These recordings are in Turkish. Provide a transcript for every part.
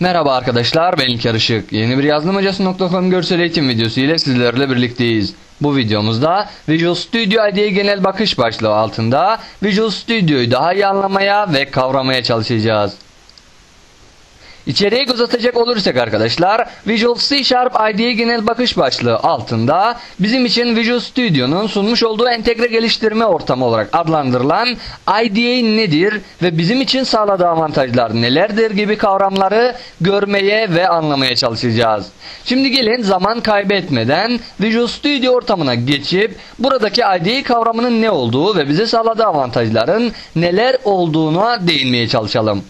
Merhaba arkadaşlar ben İlker Işık. Yeni bir yazılımhocası.com görsel eğitim videosu ile sizlerle birlikteyiz. Bu videomuzda Visual Studio ID'ye genel bakış başlığı altında Visual Studio'yu daha iyi anlamaya ve kavramaya çalışacağız. İçeriye göz atacak olursak arkadaşlar Visual C Sharp IDE genel bakış başlığı altında bizim için Visual Studio'nun sunmuş olduğu entegre geliştirme ortamı olarak adlandırılan IDE nedir ve bizim için sağladığı avantajlar nelerdir gibi kavramları görmeye ve anlamaya çalışacağız. Şimdi gelin zaman kaybetmeden Visual Studio ortamına geçip buradaki IDE kavramının ne olduğu ve bize sağladığı avantajların neler olduğuna değinmeye çalışalım.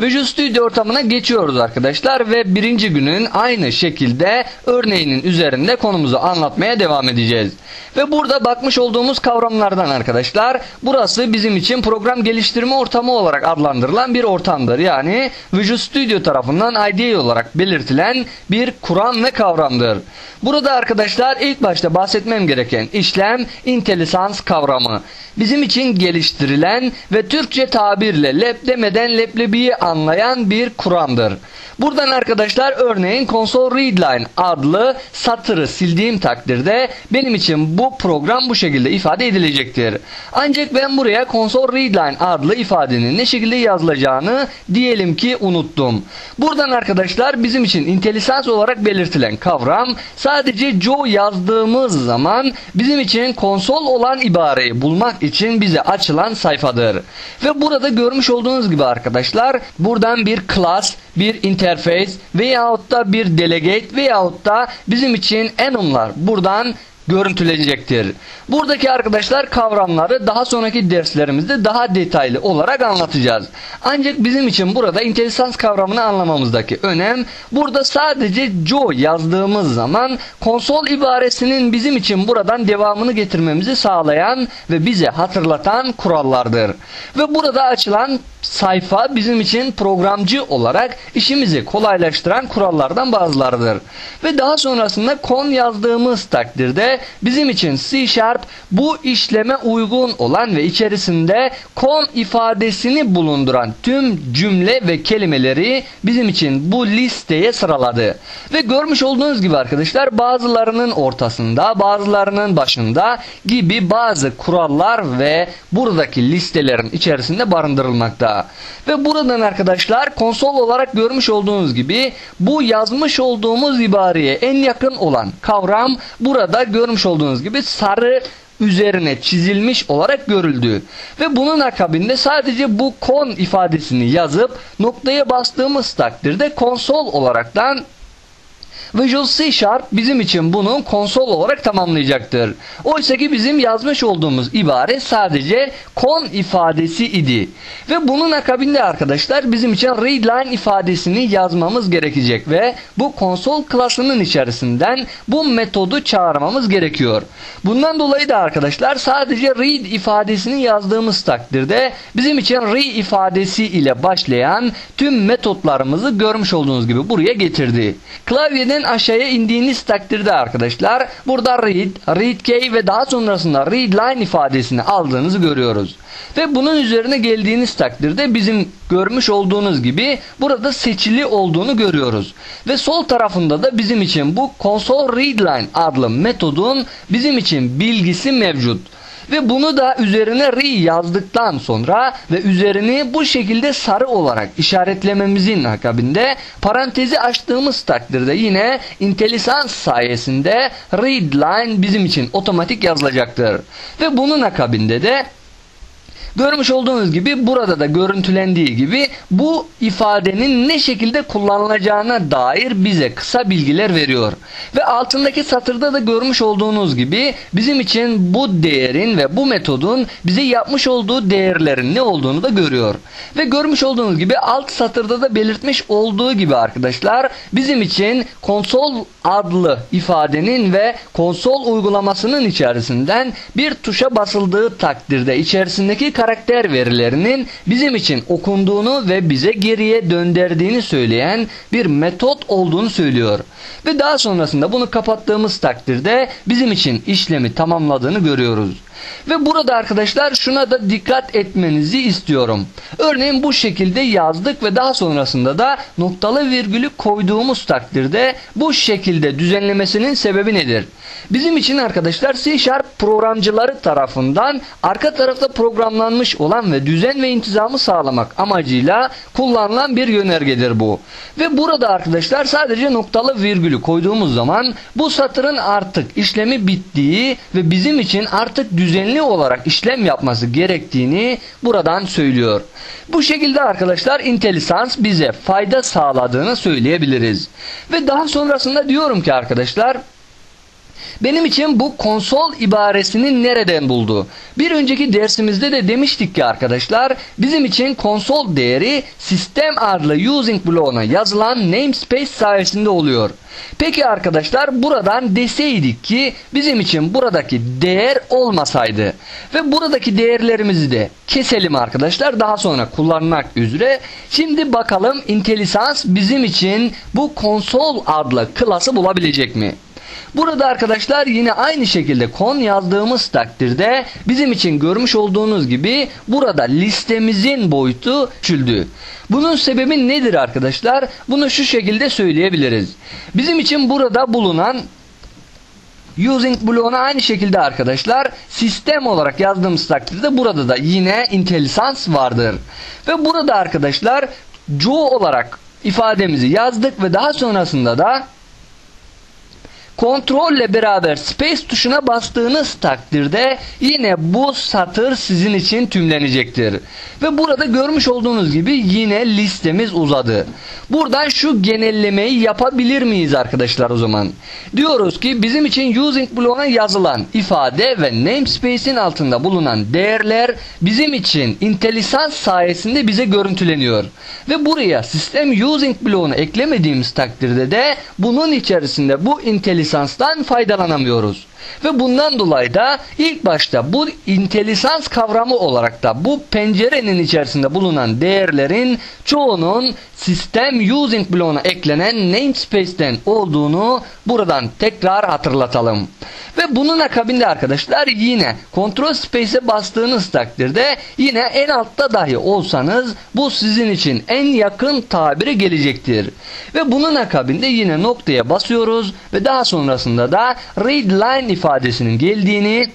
Visual Studio ortamına geçiyoruz arkadaşlar ve birinci günün aynı şekilde örneğinin üzerinde konumuzu anlatmaya devam edeceğiz. Ve burada bakmış olduğumuz kavramlardan arkadaşlar burası bizim için program geliştirme ortamı olarak adlandırılan bir ortamdır. Yani Visual Studio tarafından IDE olarak belirtilen bir kuram ve kavramdır. Burada arkadaşlar ilk başta bahsetmem gereken işlem IntelliSense kavramı. Bizim için geliştirilen ve Türkçe tabirle lep demeden leblebiyi anlayan bir kuramdır. Buradan arkadaşlar örneğin console readline adlı satırı sildiğim takdirde benim için bu program bu şekilde ifade edilecektir. Ancak ben buraya console readline adlı ifadenin ne şekilde yazılacağını diyelim ki unuttum. Buradan arkadaşlar bizim için IntelliSense olarak belirtilen kavram sadece Joe yazdığımız zaman bizim için konsol olan ibareyi bulmak için bize açılan sayfadır. Ve burada görmüş olduğunuz gibi arkadaşlar buradan bir class, bir interface veyahut da bir delegate veyahut da bizim için enumlar buradan görüntülenecektir. Buradaki arkadaşlar kavramları daha sonraki derslerimizde daha detaylı olarak anlatacağız. Ancak bizim için burada IntelliSense kavramını anlamamızdaki önem burada sadece Joe yazdığımız zaman konsol ibaresinin bizim için buradan devamını getirmemizi sağlayan ve bize hatırlatan kurallardır. Ve burada açılan sayfa bizim için programcı olarak işimizi kolaylaştıran kurallardan bazılarıdır. Ve daha sonrasında kon yazdığımız takdirde bizim için C Sharp bu işleme uygun olan ve içerisinde kon ifadesini bulunduran tüm cümle ve kelimeleri bizim için bu listeye sıraladı. Ve görmüş olduğunuz gibi arkadaşlar bazılarının ortasında bazılarının başında gibi bazı kurallar ve buradaki listelerin içerisinde barındırılmakta. Ve buradan arkadaşlar konsol olarak görmüş olduğunuz gibi bu yazmış olduğumuz ibareye en yakın olan kavram burada görmüş olduğunuz gibi sarı üzerine çizilmiş olarak görüldü. Ve bunun akabinde sadece bu kon ifadesini yazıp noktaya bastığımız takdirde konsol olaraktan Visual C Sharp bizim için bunu konsol olarak tamamlayacaktır. Oysa ki bizim yazmış olduğumuz ibare sadece kon ifadesi idi. Ve bunun akabinde arkadaşlar bizim için readline ifadesini yazmamız gerekecek ve bu konsol klasının içerisinden bu metodu çağırmamız gerekiyor. Bundan dolayı da arkadaşlar sadece read ifadesini yazdığımız takdirde bizim için re ifadesi ile başlayan tüm metotlarımızı görmüş olduğunuz gibi buraya getirdi. Klavyeden Yukarıdan aşağıya indiğiniz takdirde arkadaşlar burada read, read key ve daha sonrasında read line ifadesini aldığınızı görüyoruz. Ve bunun üzerine geldiğiniz takdirde bizim görmüş olduğunuz gibi burada seçili olduğunu görüyoruz. Ve sol tarafında da bizim için bu console readline adlı metodun bizim için bilgisi mevcut. Ve bunu da üzerine ri yazdıktan sonra ve üzerini bu şekilde sarı olarak işaretlememizin akabinde parantezi açtığımız takdirde yine IntelliSense sayesinde read line bizim için otomatik yazılacaktır. Ve bunun akabinde de Görmüş olduğunuz gibi burada da görüntülendiği gibi bu ifadenin ne şekilde kullanılacağına dair bize kısa bilgiler veriyor. Ve altındaki satırda da görmüş olduğunuz gibi bizim için bu değerin ve bu metodun bize yapmış olduğu değerlerin ne olduğunu da görüyor. Ve görmüş olduğunuz gibi alt satırda da belirtmiş olduğu gibi arkadaşlar bizim için konsol adlı ifadenin ve konsol uygulamasının içerisinden bir tuşa basıldığı takdirde içerisindeki karakter verilerinin bizim için okunduğunu ve bize geriye döndürdüğünü söyleyen bir metot olduğunu söylüyor. Ve daha sonrasında bunu kapattığımız takdirde bizim için işlemi tamamladığını görüyoruz. Ve burada arkadaşlar şuna da dikkat etmenizi istiyorum. Örneğin bu şekilde yazdık ve daha sonrasında da noktalı virgülü koyduğumuz takdirde bu şekilde düzenlemesinin sebebi nedir? Bizim için arkadaşlar C Sharp programcıları tarafından arka tarafta programlanmış olan ve düzen ve intizamı sağlamak amacıyla kullanılan bir yönergedir bu. Ve burada arkadaşlar sadece noktalı virgülü koyduğumuz zaman bu satırın artık işlemi bittiği ve bizim için artık düzenli olarak işlem yapması gerektiğini buradan söylüyor. Bu şekilde arkadaşlar IntelliSense bize fayda sağladığını söyleyebiliriz. Ve daha sonrasında diyorum ki arkadaşlar benim için bu konsol ibaresini nereden buldu? Bir önceki dersimizde de demiştik ki arkadaşlar bizim için konsol değeri sistem adlı using bloğuna yazılan namespace sayesinde oluyor. Peki arkadaşlar buradan deseydik ki bizim için buradaki değer olmasaydı ve buradaki değerlerimizi de keselim arkadaşlar daha sonra kullanmak üzere. Şimdi bakalım IntelliSense bizim için bu konsol adlı klası bulabilecek mi? Burada arkadaşlar yine aynı şekilde kon yazdığımız takdirde bizim için görmüş olduğunuz gibi burada listemizin boyutu küçüldü. Bunun sebebi nedir arkadaşlar? Bunu şu şekilde söyleyebiliriz. Bizim için burada bulunan using bloğuna aynı şekilde arkadaşlar sistem olarak yazdığımız takdirde burada da yine IntelliSense vardır. Ve burada arkadaşlar Joe olarak ifademizi yazdık ve daha sonrasında da kontrolle beraber space tuşuna bastığınız takdirde yine bu satır sizin için tümlenecektir. Ve burada görmüş olduğunuz gibi yine listemiz uzadı. Buradan şu genellemeyi yapabilir miyiz arkadaşlar o zaman? Diyoruz ki bizim için using bloğuna yazılan ifade ve namespace'in altında bulunan değerler bizim için IntelliSense sayesinde bize görüntüleniyor. Ve buraya sistem using bloğunu eklemediğimiz takdirde de bunun içerisinde bu IntelliSense lisanstan faydalanamıyoruz. Ve bundan dolayı da ilk başta bu intellisans kavramı olarak da bu pencerenin içerisinde bulunan değerlerin çoğunun sistem using bloğuna eklenen namespace'ten olduğunu buradan tekrar hatırlatalım. Ve bunun akabinde arkadaşlar yine kontrol space'e bastığınız takdirde yine en altta dahi olsanız bu sizin için en yakın tabiri gelecektir. Ve bunun akabinde yine noktaya basıyoruz ve daha sonrasında da read line ifadesinin geldiğini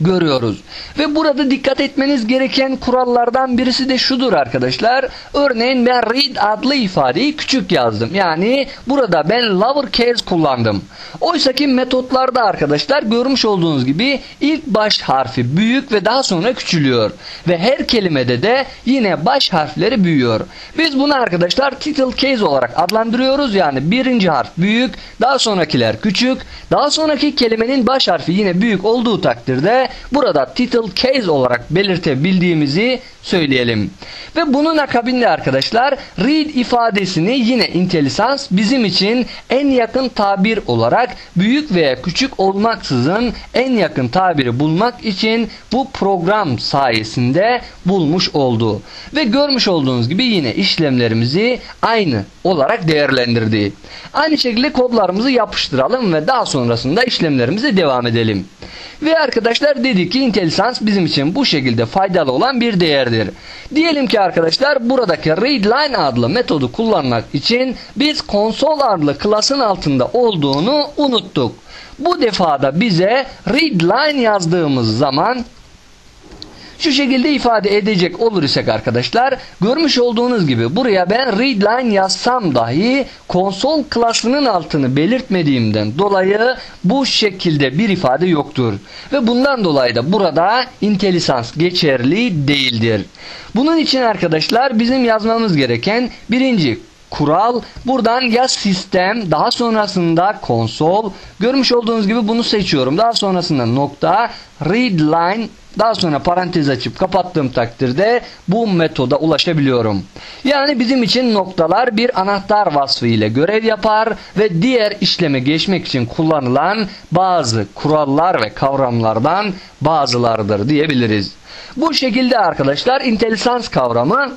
görüyoruz. Ve burada dikkat etmeniz gereken kurallardan birisi de şudur arkadaşlar. Örneğin ben read adlı ifadeyi küçük yazdım. Yani burada ben lowercase kullandım. Oysa ki metotlarda arkadaşlar görmüş olduğunuz gibi ilk baş harfi büyük ve daha sonra küçülüyor. Ve her kelimede de yine baş harfleri büyüyor. Biz bunu arkadaşlar title case olarak adlandırıyoruz. Yani birinci harf büyük, daha sonrakiler küçük, daha sonraki kelimenin baş harfi yine büyük olduğu takdirde burada title case olarak belirtebildiğimizi söyleyelim. Ve bunun akabinde arkadaşlar read ifadesini yine IntelliSense bizim için en yakın tabir olarak büyük veya küçük olmaksızın en yakın tabiri bulmak için bu program sayesinde bulmuş oldu. Ve görmüş olduğunuz gibi yine işlemlerimizi aynı olarak değerlendirdi. Aynı şekilde kodlarımızı yapıştıralım ve daha sonrasında işlemlerimize devam edelim. Ve arkadaşlar dedik ki IntelliSense bizim için bu şekilde faydalı olan bir değerdir. Diyelim ki arkadaşlar buradaki readline adlı metodu kullanmak için biz konsol adlı klasın altında olduğunu unuttuk. Bu defada bize readline yazdığımız zaman şu şekilde ifade edecek olur isek arkadaşlar görmüş olduğunuz gibi buraya ben readline yazsam dahi konsol klasının altını belirtmediğimden dolayı bu şekilde bir ifade yoktur. Ve bundan dolayı da burada IntelliSense geçerli değildir. Bunun için arkadaşlar bizim yazmamız gereken birinci kural. Buradan ya sistem daha sonrasında konsol görmüş olduğunuz gibi bunu seçiyorum. Daha sonrasında nokta readline daha sonra parantez açıp kapattığım takdirde bu metoda ulaşabiliyorum. Yani bizim için noktalar bir anahtar vasfı ile görev yapar ve diğer işleme geçmek için kullanılan bazı kurallar ve kavramlardan bazılarıdır diyebiliriz. Bu şekilde arkadaşlar IntelliSense kavramı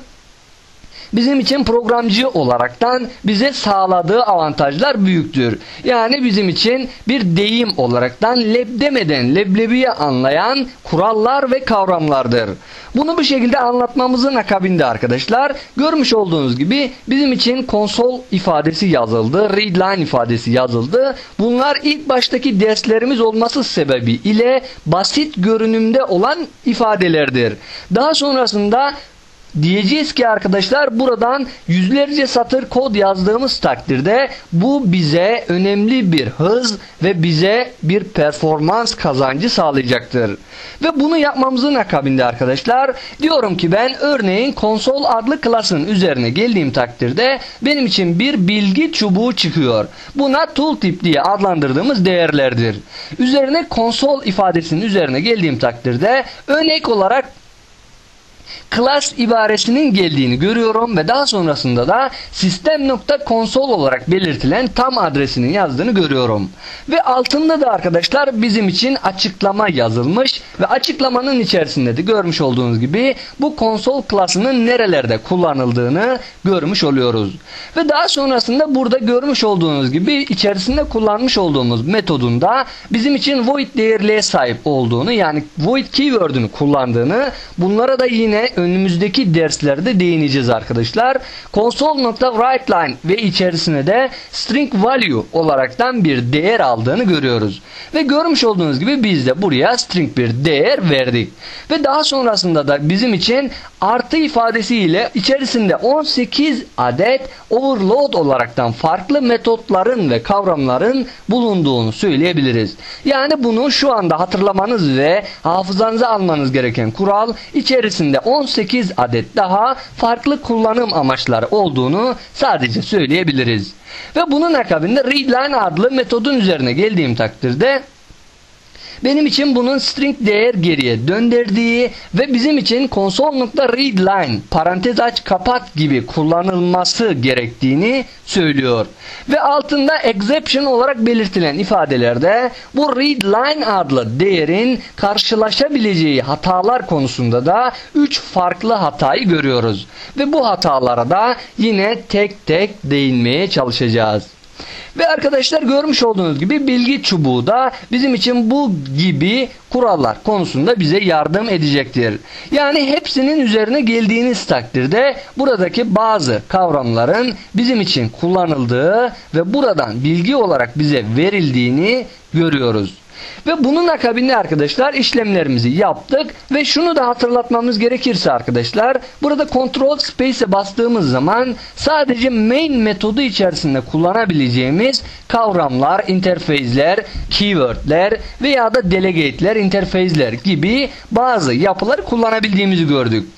bizim için programcı olaraktan bize sağladığı avantajlar büyüktür. Yani bizim için bir deyim olaraktan leb demeden leblebiye anlayan kurallar ve kavramlardır. Bunu bu şekilde anlatmamızın akabinde arkadaşlar görmüş olduğunuz gibi bizim için konsol ifadesi yazıldı. Read line ifadesi yazıldı. Bunlar ilk baştaki derslerimiz olması sebebi ile basit görünümde olan ifadelerdir. Daha sonrasında Diyeceğiz ki arkadaşlar buradan yüzlerce satır kod yazdığımız takdirde bu bize önemli bir hız ve bize bir performans kazancı sağlayacaktır. Ve bunu yapmamızın akabinde arkadaşlar diyorum ki ben örneğin konsol adlı klasın üzerine geldiğim takdirde benim için bir bilgi çubuğu çıkıyor. Buna tooltip diye adlandırdığımız değerlerdir. Üzerine konsol ifadesinin üzerine geldiğim takdirde örnek olarak class ibaresinin geldiğini görüyorum ve daha sonrasında da sistem.console olarak belirtilen tam adresinin yazdığını görüyorum. Ve altında da arkadaşlar bizim için açıklama yazılmış ve açıklamanın içerisinde de görmüş olduğunuz gibi bu konsol klasının nerelerde kullanıldığını görmüş oluyoruz. Ve daha sonrasında burada görmüş olduğunuz gibi içerisinde kullanmış olduğumuz metodunda bizim için void değerliğe sahip olduğunu yani void keyword'ünü kullandığını bunlara da yine önümüzdeki derslerde değineceğiz arkadaşlar. Console.writeLine ve içerisine de string value olaraktan bir değer aldığını görüyoruz. Ve görmüş olduğunuz gibi biz de buraya string bir değer verdik. Ve daha sonrasında da bizim için artı ifadesiyle içerisinde 18 adet overload olaraktan farklı metotların ve kavramların bulunduğunu söyleyebiliriz. Yani bunu şu anda hatırlamanız ve hafızanıza almanız gereken kural içerisinde 18 adet daha farklı kullanım amaçları olduğunu sadece söyleyebiliriz. Ve bunun akabinde readline adlı metodun üzerine geldiğim takdirde benim için bunun string değer geriye döndürdüğü ve bizim için console.readline parantez aç kapat gibi kullanılması gerektiğini söylüyor. Ve altında exception olarak belirtilen ifadelerde bu readline adlı değerin karşılaşabileceği hatalar konusunda da 3 farklı hatayı görüyoruz. Ve bu hatalara da yine tek tek değinmeye çalışacağız. Ve arkadaşlar görmüş olduğunuz gibi bilgi çubuğu da bizim için bu gibi kurallar konusunda bize yardım edecektir. Yani hepsinin üzerine geldiğiniz takdirde buradaki bazı kavramların bizim için kullanıldığı ve buradan bilgi olarak bize verildiğini görüyoruz. Ve bunun akabinde arkadaşlar işlemlerimizi yaptık. Ve şunu da hatırlatmamız gerekirse arkadaşlar burada Ctrl Space'e bastığımız zaman sadece main metodu içerisinde kullanabileceğimiz kavramlar, interface'ler, keyword'ler veya da delegate'ler, interface'ler gibi bazı yapıları kullanabildiğimizi gördük.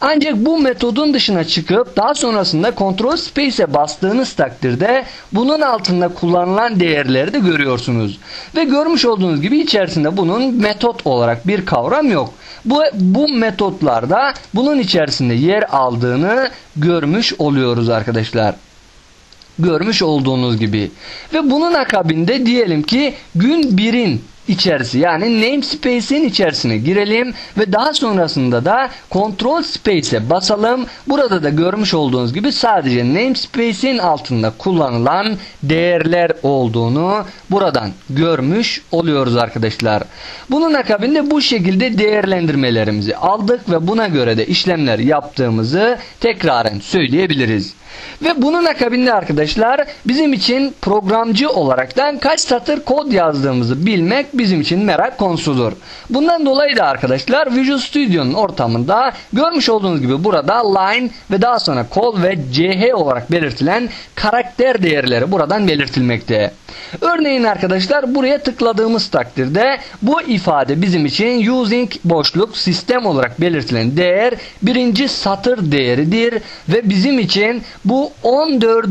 Ancak bu metodun dışına çıkıp daha sonrasında Ctrl Space'e bastığınız takdirde bunun altında kullanılan değerleri de görüyorsunuz. Ve görmüş olduğunuz gibi içerisinde bunun metot olarak bir kavram yok. Bu, bu metotlarda bunun içerisinde yer aldığını görmüş oluyoruz arkadaşlar görmüş olduğunuz gibi. Ve bunun akabinde diyelim ki gün 1'in içerisi yani namespace'in içerisine girelim ve daha sonrasında da control space'e basalım. Burada da görmüş olduğunuz gibi sadece namespace'in altında kullanılan değerler olduğunu buradan görmüş oluyoruz arkadaşlar. Bunun akabinde bu şekilde değerlendirmelerimizi aldık ve buna göre de işlemler yaptığımızı tekraren söyleyebiliriz. Ve bunun akabinde arkadaşlar bizim için programcı olaraktan kaç satır kod yazdığımızı bilmek bizim için merak konusudur. Bundan dolayı da arkadaşlar Visual Studio'nun ortamında görmüş olduğunuz gibi burada line ve daha sonra call ve ch olarak belirtilen karakter değerleri buradan belirtilmekte. Örneğin arkadaşlar buraya tıkladığımız takdirde bu ifade bizim için using boşluk sistem olarak belirtilen değer birinci satır değeridir ve bizim için bu 14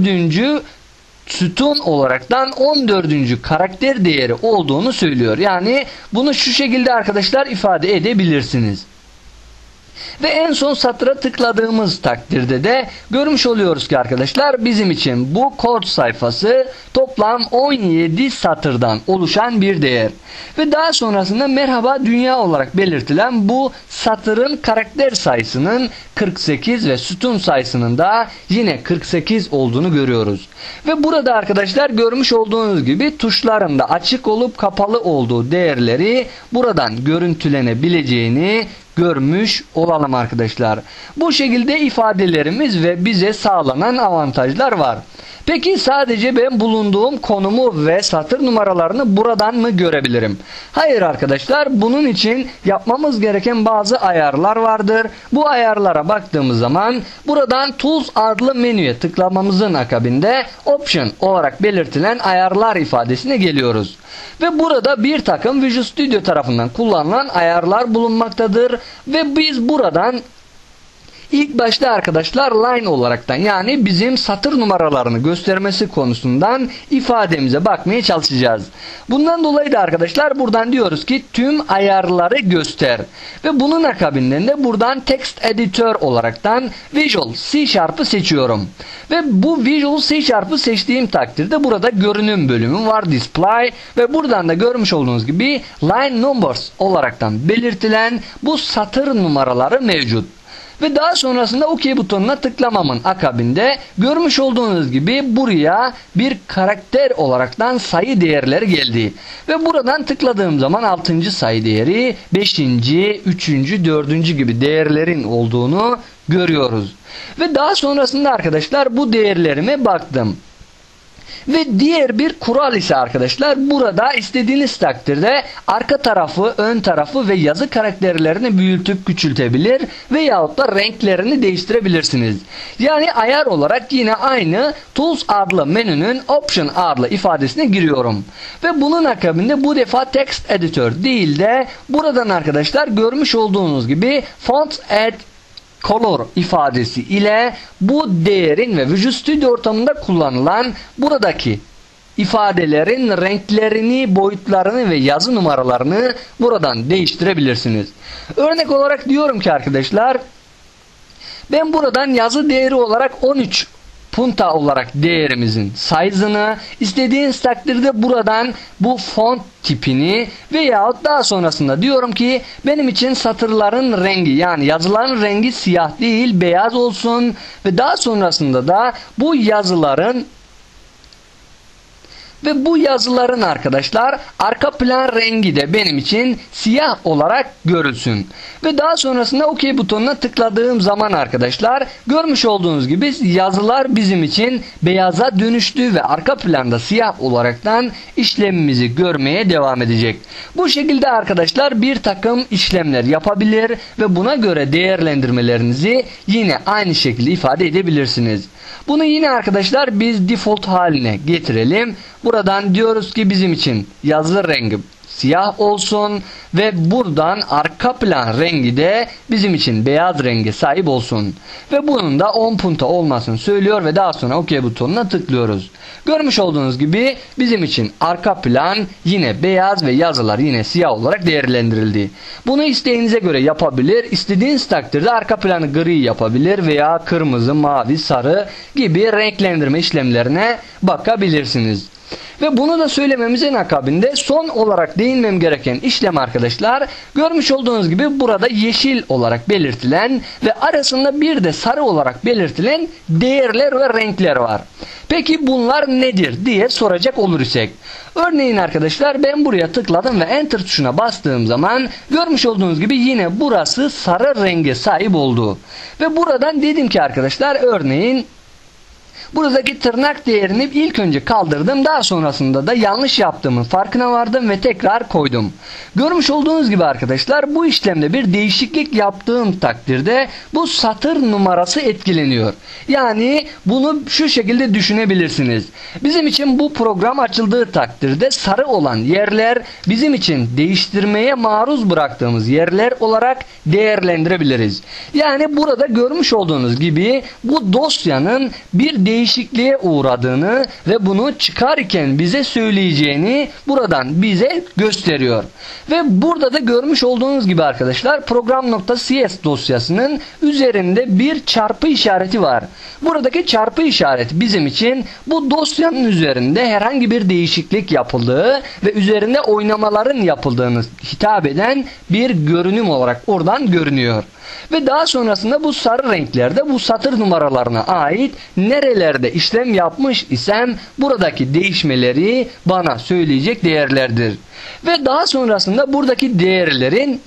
sütun olaraktan 14. karakter değeri olduğunu söylüyor. Yani bunu şu şekilde arkadaşlar ifade edebilirsiniz. Ve en son satıra tıkladığımız takdirde de görmüş oluyoruz ki arkadaşlar bizim için bu kod sayfası toplam 17 satırdan oluşan bir değer. Ve daha sonrasında merhaba dünya olarak belirtilen bu satırın karakter sayısının 48 ve sütun sayısının da yine 48 olduğunu görüyoruz. Ve burada arkadaşlar görmüş olduğunuz gibi tuşların da açık olup kapalı olduğu değerleri buradan görüntülenebileceğini görmüş olalım arkadaşlar. Bu şekilde ifadelerimiz ve bize sağlanan avantajlar var. Peki sadece ben bulunduğum konumu ve satır numaralarını buradan mı görebilirim? Hayır arkadaşlar bunun için yapmamız gereken bazı ayarlar vardır. Bu ayarlara baktığımız zaman buradan Tools adlı menüye tıklamamızın akabinde Option olarak belirtilen ayarlar ifadesine geliyoruz. Ve burada bir takım Visual Studio tarafından kullanılan ayarlar bulunmaktadır. Ve biz buradan İlk başta arkadaşlar line olaraktan yani bizim satır numaralarını göstermesi konusundan ifademize bakmaya çalışacağız. Bundan dolayı da arkadaşlar buradan diyoruz ki tüm ayarları göster. Ve bunun akabinden de buradan text editor olaraktan Visual C Sharp'ı seçiyorum. Ve bu Visual C Sharp'ı seçtiğim takdirde burada görünüm bölümü var display ve buradan da görmüş olduğunuz gibi line numbers olaraktan belirtilen bu satır numaraları mevcut. Ve daha sonrasında OK butonuna tıklamamın akabinde görmüş olduğunuz gibi buraya bir karakter olaraktan sayı değerleri geldi. Ve buradan tıkladığım zaman 6. sayı değeri 5. 3. 4. gibi değerlerin olduğunu görüyoruz. Ve daha sonrasında arkadaşlar bu değerlerime baktım. Ve diğer bir kural ise arkadaşlar burada istediğiniz takdirde arka tarafı, ön tarafı ve yazı karakterlerini büyütüp küçültebilir veyahut da renklerini değiştirebilirsiniz. Yani ayar olarak yine aynı Tools adlı menünün Option adlı ifadesine giriyorum. Ve bunun akabinde bu defa Text Editor değil de buradan arkadaşlar görmüş olduğunuz gibi Font Add color ifadesi ile bu değerin ve Visual Studio ortamında kullanılan buradaki ifadelerin renklerini, boyutlarını ve yazı numaralarını buradan değiştirebilirsiniz. Örnek olarak diyorum ki arkadaşlar ben buradan yazı değeri olarak 13 punta olarak değerimizin size'ını istediğiniz takdirde buradan bu font tipini veyahut daha sonrasında diyorum ki benim için satırların rengi yani yazıların rengi siyah değil beyaz olsun ve daha sonrasında da bu yazıların ve bu yazıların arkadaşlar arka plan rengi de benim için siyah olarak görülsün. Ve daha sonrasında OK butonuna tıkladığım zaman arkadaşlar görmüş olduğunuz gibi yazılar bizim için beyaza dönüştü ve arka planda siyah olaraktan işlemimizi görmeye devam edecek. Bu şekilde arkadaşlar bir takım işlemler yapabilir ve buna göre değerlendirmelerinizi yine aynı şekilde ifade edebilirsiniz. Bunu yine arkadaşlar biz default haline getirelim. Buradan diyoruz ki bizim için yazı rengi siyah olsun ve buradan arka plan rengi de bizim için beyaz rengi sahip olsun. Ve bunun da 10 punta olmasını söylüyor ve daha sonra OK butonuna tıklıyoruz. Görmüş olduğunuz gibi bizim için arka plan yine beyaz ve yazılar yine siyah olarak değerlendirildi. Bunu isteğinize göre yapabilir. İstediğiniz takdirde arka planı gri yapabilir veya kırmızı, mavi, sarı gibi renklendirme işlemlerine bakabilirsiniz. Ve bunu da söylememizin akabinde son olarak değinmem gereken işlem arkadaşlar görmüş olduğunuz gibi burada yeşil olarak belirtilen ve arasında bir de sarı olarak belirtilen değerler ve renkler var. Peki bunlar nedir diye soracak olur isek. Örneğin arkadaşlar ben buraya tıkladım ve enter tuşuna bastığım zaman görmüş olduğunuz gibi yine burası sarı renge sahip oldu. Ve buradan dedim ki arkadaşlar örneğin Buradaki tırnak değerini ilk önce kaldırdım. Daha sonrasında da yanlış yaptığımın farkına vardım ve tekrar koydum. Görmüş olduğunuz gibi arkadaşlar bu işlemde bir değişiklik yaptığım takdirde bu satır numarası etkileniyor. Yani bunu şu şekilde düşünebilirsiniz. Bizim için bu program açıldığı takdirde sarı olan yerler bizim için değiştirmeye maruz bıraktığımız yerler olarak değerlendirebiliriz. Yani burada görmüş olduğunuz gibi bu dosyanın bir değişiklik değişikliğe uğradığını ve bunu çıkarken bize söyleyeceğini buradan bize gösteriyor. Ve burada da görmüş olduğunuz gibi arkadaşlar program.cs dosyasının üzerinde bir çarpı işareti var. Buradaki çarpı işareti bizim için bu dosyanın üzerinde herhangi bir değişiklik yapıldığı ve üzerinde oynamaların yapıldığını hitap eden bir görünüm olarak oradan görünüyor. Ve daha sonrasında bu sarı renklerde bu satır numaralarına ait nerelerde işlem yapmış isem buradaki değişmeleri bana söyleyecek değerlerdir. Ve daha sonrasında buradaki değerlerin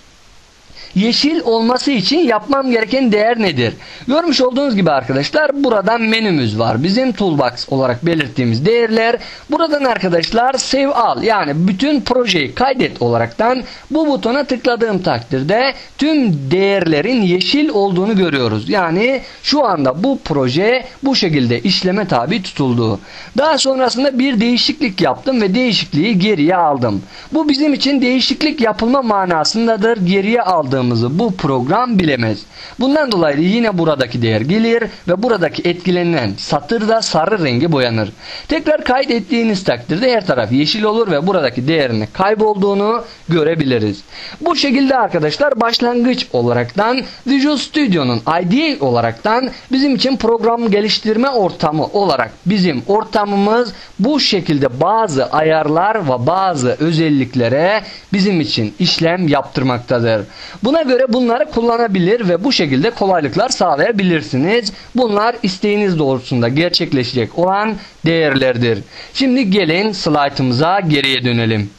yeşil olması için yapmam gereken değer nedir? Görmüş olduğunuz gibi arkadaşlar buradan menümüz var. Bizim toolbox olarak belirttiğimiz değerler. Buradan arkadaşlar save al yani bütün projeyi kaydet olaraktan bu butona tıkladığım takdirde tüm değerlerin yeşil olduğunu görüyoruz. Yani şu anda bu proje bu şekilde işleme tabi tutuldu. Daha sonrasında bir değişiklik yaptım ve değişikliği geriye aldım. Bu bizim için değişiklik yapılma manasındadır. Geriye aldığım yaptığımızı bu program bilemez. Bundan dolayı yine buradaki değer gelir ve buradaki etkilenen satır da sarı rengi boyanır. Tekrar kaydettiğiniz takdirde her taraf yeşil olur ve buradaki değerini kaybolduğunu görebiliriz. Bu şekilde arkadaşlar başlangıç olaraktan Visual Studio'nun IDE olaraktan bizim için program geliştirme ortamı olarak bizim ortamımız bu şekilde bazı ayarlar ve bazı özelliklere bizim için işlem yaptırmaktadır. Buna göre bunları kullanabilir ve bu şekilde kolaylıklar sağlayabilirsiniz. Bunlar isteğiniz doğrultusunda gerçekleşecek olan değerlerdir. Şimdi gelin slaytımıza geriye dönelim.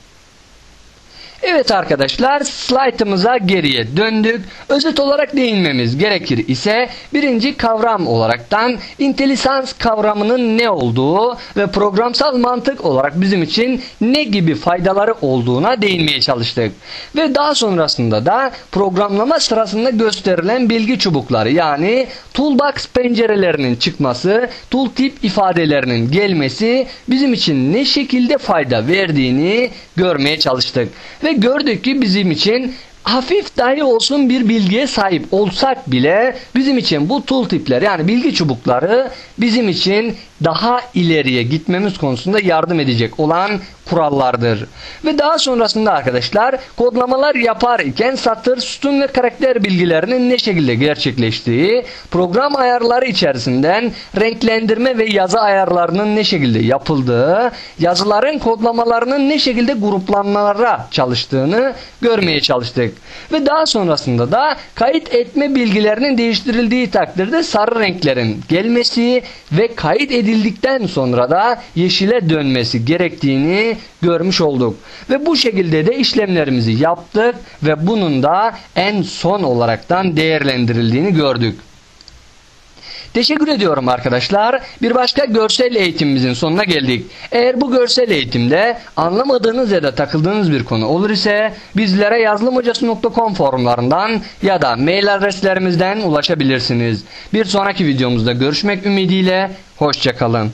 Evet arkadaşlar slaytımıza geriye döndük. Özet olarak değinmemiz gerekir ise birinci kavram olaraktan intellisans kavramının ne olduğu ve programsal mantık olarak bizim için ne gibi faydaları olduğuna değinmeye çalıştık. Ve daha sonrasında da programlama sırasında gösterilen bilgi çubukları yani toolbox pencerelerinin çıkması, tooltip ifadelerinin gelmesi bizim için ne şekilde fayda verdiğini görmeye çalıştık. Ve gördük ki bizim için hafif dahi olsun bir bilgiye sahip olsak bile bizim için bu tooltipler yani bilgi çubukları bizim için daha ileriye gitmemiz konusunda yardım edecek olan kurallardır. Ve daha sonrasında arkadaşlar kodlamalar yapar iken satır, sütun ve karakter bilgilerinin ne şekilde gerçekleştiği, program ayarları içerisinden renklendirme ve yazı ayarlarının ne şekilde yapıldığı, yazıların kodlamalarının ne şekilde gruplanmalara çalıştığını görmeye çalıştık. Ve daha sonrasında da kayıt etme bilgilerinin değiştirildiği takdirde sarı renklerin gelmesi ve kayıt edildikten sonra da yeşile dönmesi gerektiğini görmüş olduk. Ve bu şekilde de işlemlerimizi yaptık ve bunun da en son olaraktan değerlendirildiğini gördük. Teşekkür ediyorum arkadaşlar. Bir başka görsel eğitimimizin sonuna geldik. Eğer bu görsel eğitimde anlamadığınız ya da takıldığınız bir konu olur ise bizlere yazılımhocası.com forumlarından ya da mail adreslerimizden ulaşabilirsiniz. Bir sonraki videomuzda görüşmek ümidiyle hoşçakalın.